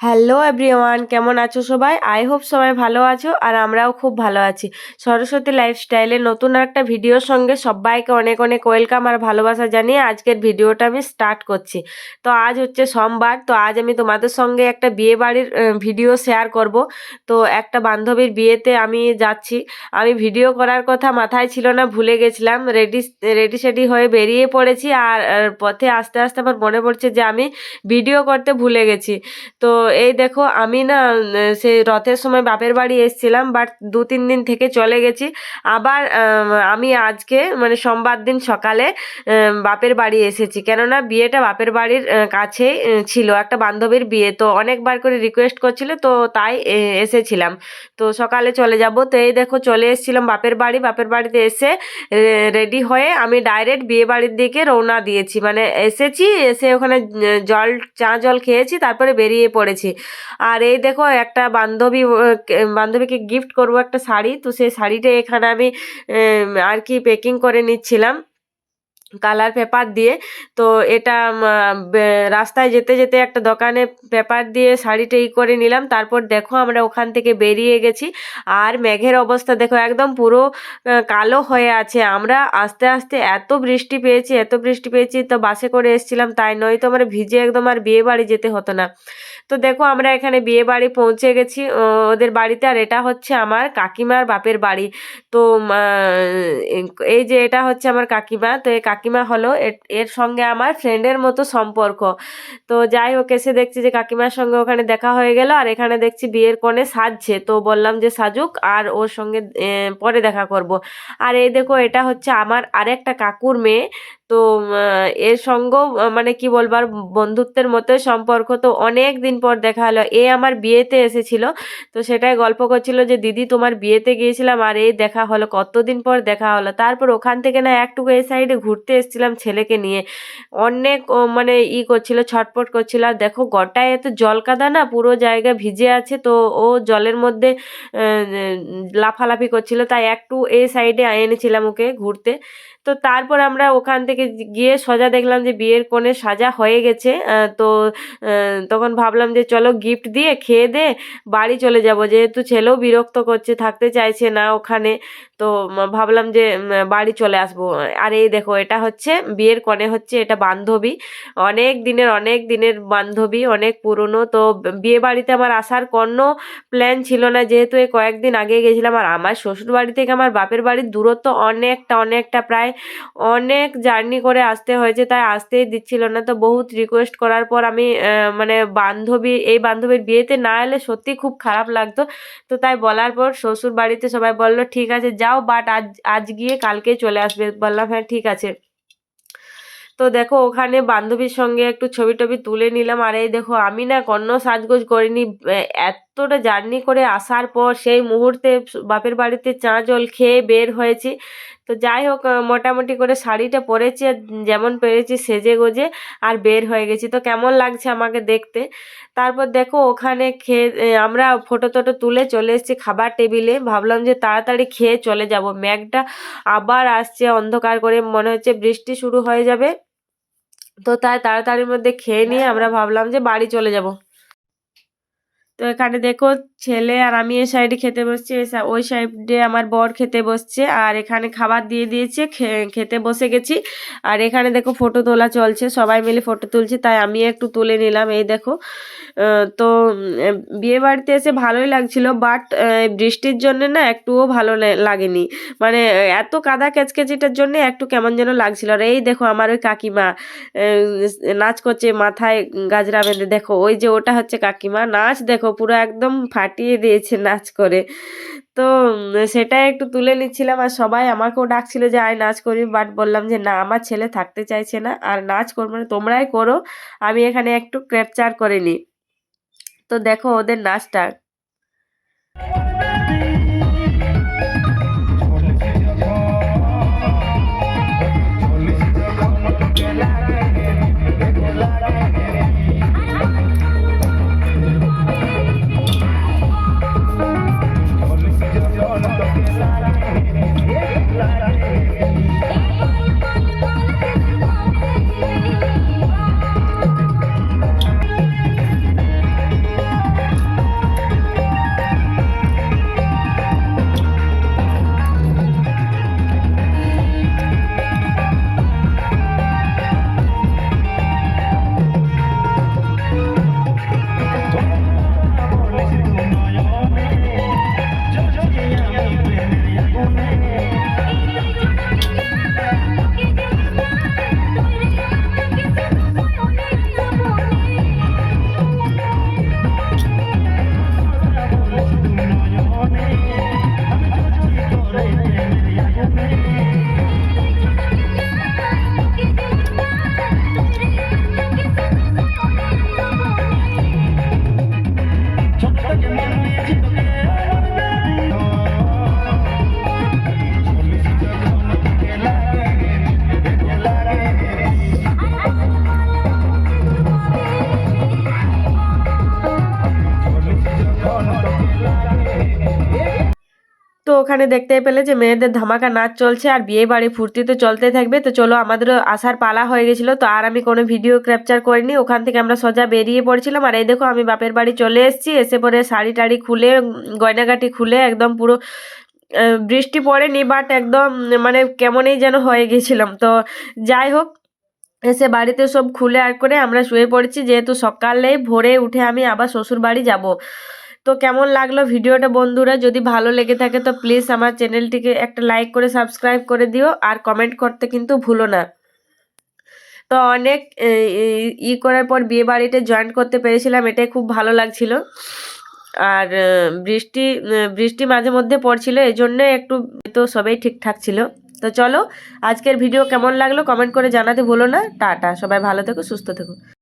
Hello everyone কেমন আছো সবাই? আই হোপ সবাই ভালো আছো আর আমরাও খুব ভালো আছি। সরস্বতী লাইফস্টাইলে নতুন একটা ভিডিওর সঙ্গে সবাইকে অনেক অনেক ওয়েলকাম আর ভালোবাসা জানিয়ে আজকের ভিডিওটা আমি স্টার্ট করছি। তো আজ হচ্ছে সোমবার, তো আজ আমি তোমাদের সঙ্গে একটা বিয়ে বাড়ির ভিডিও শেয়ার করব। তো একটা বান্ধবীর বিয়েতে আমি যাচ্ছি। আমি ভিডিও করার কথা মাথায় ছিল না, ভুলে গেছিলাম। রেডি রেডি সেডি হয়ে বেরিয়ে পড়েছি আর পথে আস্তে আস্তে আমার মনে পড়ছে যে আমি ভিডিও করতে ভুলে গেছি। তো এই দেখো, আমি না সেই রথের সময় বাপের বাড়ি এসেছিলাম বাট দু, তিন দিন থেকে চলে গেছি। আবার আমি আজকে মানে সোমবার দিন সকালে বাপের বাড়ি এসেছি। কেননা, বিয়েটা বাপের বাড়ির কাছেই ছিল, একটা বান্ধবীর বিয়ে। তো অনেকবার করে রিকোয়েস্ট করছিল, তো তাই এসেছিলাম। তো সকালে চলে যাব। তো এই দেখো, চলে এসেছিলাম বাপের বাড়ি। বাপের বাড়িতে এসে রেডি হয়ে আমি ডাইরেক্ট বিয়ে বাড়ির দিকে রওনা দিয়েছি। মানে এসেছি, এসে ওখানে জল, চা জল খেয়েছি, তারপরে বেরিয়ে পড়েছি। আর এই দেখো, একটা বান্ধবী বান্ধবীকে গিফট করব একটা শাড়ি। তো সেই শাড়িটা এখানে আমি আর কি প্যাকিং করে নিচ্ছিলাম। কালার পেপার দিয়ে। তো এটা রাস্তায় যেতে যেতে একটা দোকানে পেপার দিয়ে শাড়িটা ই করে নিলাম। তারপর দেখো আমরা ওখান থেকে বেরিয়ে গেছি। আর মেঘের অবস্থা দেখো একদম পুরো কালো হয়ে আছে। আমরা আস্তে আস্তে এত বৃষ্টি পেয়েছি, এত বৃষ্টি পেয়েছি তো বাসে করে এসেছিলাম তাই নয় তো আমরা ভিজে একদম আর বিয়ে বাড়ি যেতে হতো না। তো দেখো আমরা এখানে বিয়ে বাড়ি পৌঁছে গেছি। ওদের বাড়িতে আর এটা হচ্ছে আমার কাকিমার বাপের বাড়ি। তো এই যে এটা হচ্ছে আমার কাকিমা। তো এই কাকিমা হলো এর- সঙ্গে আমার ফ্রেন্ডের মতো সম্পর্ক। তো যাই হোক, এসে দেখছি যে কাকিমার সঙ্গে ওখানে দেখা হয়ে গেল আর এখানে দেখছি বিয়ের কোণে সাজছে। তো বললাম যে সাজুক আর ওর সঙ্গে পরে দেখা করব। আর এই দেখো, এটা হচ্ছে আমার আরেকটা কাকুর মেয়ে। তো এর সঙ্গেও মানে কি বলবার বন্ধুত্বের মতো সম্পর্ক তো অনেক দিন পর দেখা হলো। এ আমার বিয়েতে এসেছিল, তো সেটাই গল্প করছিল যে, দিদি, তোমার বিয়েতে গিয়েছিলাম আর এই দেখা হলো, কতদিন পর দেখা হলো? তারপর ওখান থেকে না একটুকু এই সাইডে ঘুরতে এসেছিলাম ছেলেকে নিয়ে। অনেক মানে ই করছিল, ছটপট করছিল। আর দেখো গোটায় এত জল কাদা না, পুরো জায়গা ভিজে আছে, তো ও জলের মধ্যে লাফালাফি করছিল। তাই একটু এই সাইডে এনেছিলাম ওকে ঘুরতে। তো তারপর আমরা ওখান থেকে গিয়ে সোজা দেখলাম যে বিয়ের কোণে সাজা হয়ে গেছে। তো তখন ভাবলাম যে চলো গিফট দিয়ে খেয়ে দে বাড়ি চলে যাব। যেহেতু ছেলেও বিরক্ত করছে, থাকতে চাইছে না ওখানে, তো ভাবলাম যে বাড়ি চলে আসব। আর এই দেখো, এটা হচ্ছে, বিয়ের কনে হচ্ছে এটা বান্ধবী। অনেক দিনের অনেক দিনের বান্ধবী, অনেক পুরনো। তো বিয়ে বাড়িতে আমার আসার কোনো প্ল্যান ছিল না। যেহেতু এই কয়েকদিন আগে গেছিলাম, আর আমার শ্বশুর বাড়ি থেকে আমার বাপের বাড়ির দূরত্ব অনেকটা অনেকটা প্রায় অনেক জার্নি করে আসতে হয়েছে, তাই আসতেই দিচ্ছিল না। তো বহুত রিকোয়েস্ট করার পর আমি মানে বান্ধবী, এই বান্ধবীর বিয়েতে না এলে সত্যি খুব খারাপ লাগতো। তো তাই বলার পর শ্বশুর বাড়িতে সবাই বলল, ঠিক আছে, যাও বাট আজ আজ গিয়ে কালকে চলে আসবে। বললাম হ্যাঁ ঠিক আছে। তো দেখো, ওখানে বান্ধবীর সঙ্গে একটু ছবি টবি তুলে নিলাম। আর এই দেখো, আমি না কোনো সাজগোজ করিনি। এতটা জার্নি করে আসার পর সেই মুহূর্তে বাপের বাড়িতে চা জল খেয়ে বের হয়েছি। তো যাই হোক মোটামুটি করে শাড়িটা পরেছি আর যেমন পেরেছি সেজে গোজে আর বের হয়ে গেছি। তো কেমন লাগছে আমাকে দেখতে? তারপর দেখো ওখানে খেয়ে আমরা ফটো টটো তুলে চলে এসেছি খাবার টেবিলে। ভাবলাম যে তাড়াতাড়ি খেয়ে চলে যাব। মেঘটা আবার আসছে, অন্ধকার করে মনে হচ্ছে বৃষ্টি শুরু হয়ে যাবে। তো তাই তাড়াতাড়ির মধ্যে খেয়ে নিয়ে আমরা ভাবলাম যে বাড়ি চলে যাব। তো এখানে দেখো ছেলে আর আমি এই সাইডে খেতে বসছি ওই সাইডে আমার বর খেতে বসছে আর এখানে খাবার দিয়ে দিয়েছে খেতে বসে গেছি। আর এখানে দেখো ফটো তোলা চলছে, সবাই মিলে ফটো তুলছে, তাই আমি একটু তুলে নিলাম, এই দেখো। তো বিয়ে বাড়িতে এসে ভালোই লাগছিল বাট বৃষ্টির জন্য না একটুও ভালো লাগেনি। মানে এত কাদা কেচকেচিটার জন্য একটু কেমন যেন লাগছিল। আর এই দেখো আমার ওই কাকিমা নাচ করছে, মাথায় গাজরা বেঁধে, দেখো, ওই যে ওটা হচ্ছে কাকিমা, নাচ দেখো পুরো একদম ফাটিয়ে দিয়েছে নাচ করে। তো সেটা একটু তুলে নিচ্ছিলাম আর সবাই আমাকেও ডাকছিল যে, আয় নাচ করি। বাট বললাম যে, না, আমার ছেলে থাকতে চাইছে না, আর নাচ করব না, তোমরাই করো, আমি এখানে একটু ক্যাপচার করে নিই। তো দেখো, ওদের নাচটা তো দেখতে পেলে যে মেয়েদের ধামাকা নাচ চলছে আর বিয়ে বাড়ি ফুর্তি তো চলতে থাকবে। তো চলো, আমাদেরও আসার পালা হয়ে গেছিল। তো আর আমি কোনো ভিডিও ক্যাপচার করিনি। ওখান থেকে আমরা সোজা বেরিয়ে পড়ছিলাম। আর এই দেখো, আমি বাপের বাড়ি চলে এসেছি। এসে পরে শাড়ি টাড়ি খুলে গয়নাগাটি খুলে একদম পুরো বৃষ্টি পড়েনি বাট একদম মানে কেমনই যেন হয়ে গেছিলাম। তো যাই হোক, এসে বাড়িতে সব খুলে আর করে আমরা শুয়ে পড়েছি। যেহেতু সকালে ভোরে উঠে আমি আবার শ্বশুর বাড়ি যাব। তো কেমন লাগল ভিডিওটা বন্ধুরা? যদি ভালো লেগে থাকে তো প্লিজ আমার চ্যানেলটিকে একটা লাইক করে সাবস্ক্রাইব করে দিও আর কমেন্ট করতে কিন্তু ভুলো না। তো অনেক ই করার পর বিয়ে বাড়িতে জয়েন করতে পেরেছিলাম, এটাই খুব ভালো লাগছিল। আর বৃষ্টি বৃষ্টি মাঝে মধ্যে পড়ছিল এই জন্য একটু তো সবাই ঠিকঠাক ছিল। তো চলো, আজকের ভিডিও কেমন লাগল কমেন্ট করে জানাতে ভুলো না। টাটা, সবাই ভালো থেকো, সুস্থ থেকো।